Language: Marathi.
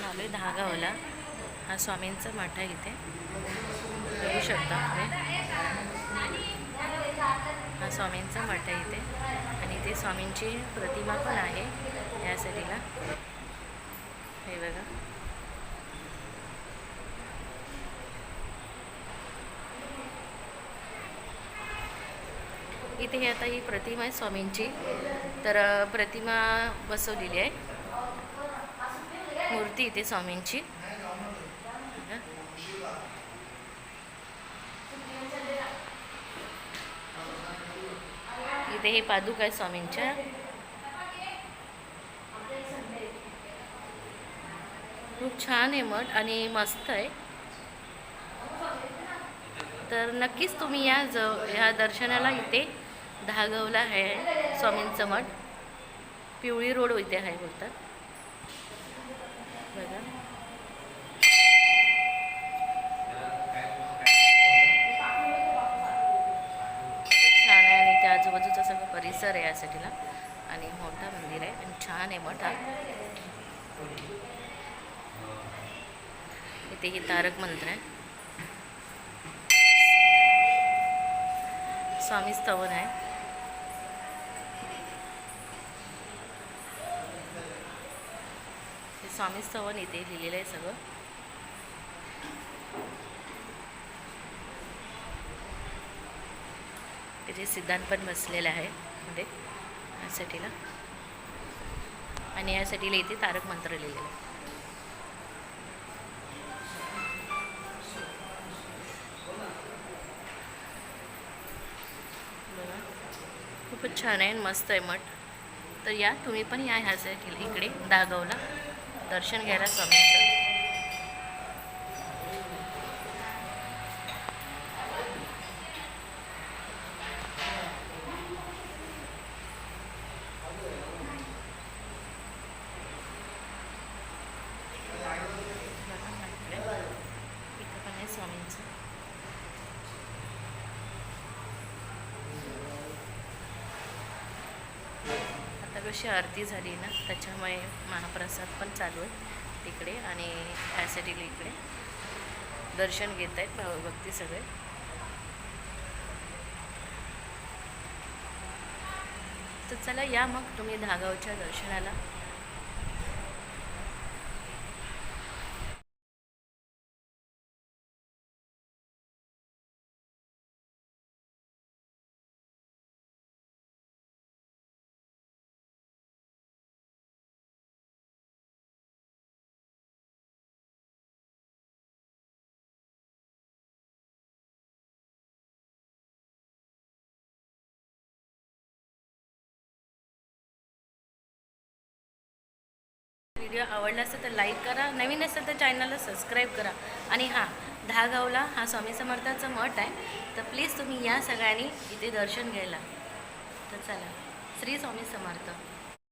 नाव आहे दहागावला. हा स्वामींचा मठ आहे इथे. बघू शकता तुम्ही. हा स्वामींचा मठ आहे इथे. आणि इथे स्वामींची प्रतिमा पण आहे या सरीला हे बघा. इथे ही आता ही प्रतिमा आहे स्वामींची. तर प्रतिमा बसवलेली आहे. मूर्ती इथे स्वामींची. इथे हे पादुक आहे स्वामींच्या. खूप छान आहे मठ आणि मस्त आहे. तर नक्कीच तुम्ही या ज ह्या दर्शनाला इथे धागवला आहे स्वामींचं मठ. पिवळी रोड इथे आहे बोलतात. बघा. छान आहे आणि त्या आजूबाजूचा सगळं परिसर आहे या आणि मोठा मंदिर आहे आणि छान आहे मोठा. इथे ही तारक मंत्र आहे. स्वामी स्तवन आहे. स्वामी स्तवन इथे लिहिलेलं आहे सगळं. त्याचे सिद्धांत पण बसलेला आहे मध्ये यासाठीला. आणि यासाठीला इथे तारक मंत्र लिहिलेलं आहे. खूपच छान आहे मस्त आहे मठ. तर या तुम्ही पण या ह्यासाठी इकडे दागावला दर्शन घ्यायला स्वामींचं बघा हा इकडे. इथं पण आहे स्वामींचं आता कशी आरती झाली ना त्याच्यामुळे महाप्रसाद पण चालू आहे तिकडे आणि ॲसिडीला इकडे. दर्शन घेत आहेत भावभक्ती सगळे. तर चला या मग तुम्ही धागावच्या दर्शनाला. व्हिडिओ आवडला असेल तर लाईक करा. नवीन असेल तर चॅनलला सबस्क्राईब करा. आणि हां दहागावला हा स्वामी समर्थाचा मठ आहे. तर प्लीज तुम्ही या सगळ्यांनी इथे दर्शन घ्यायला. तर चला श्री स्वामी समर्थ.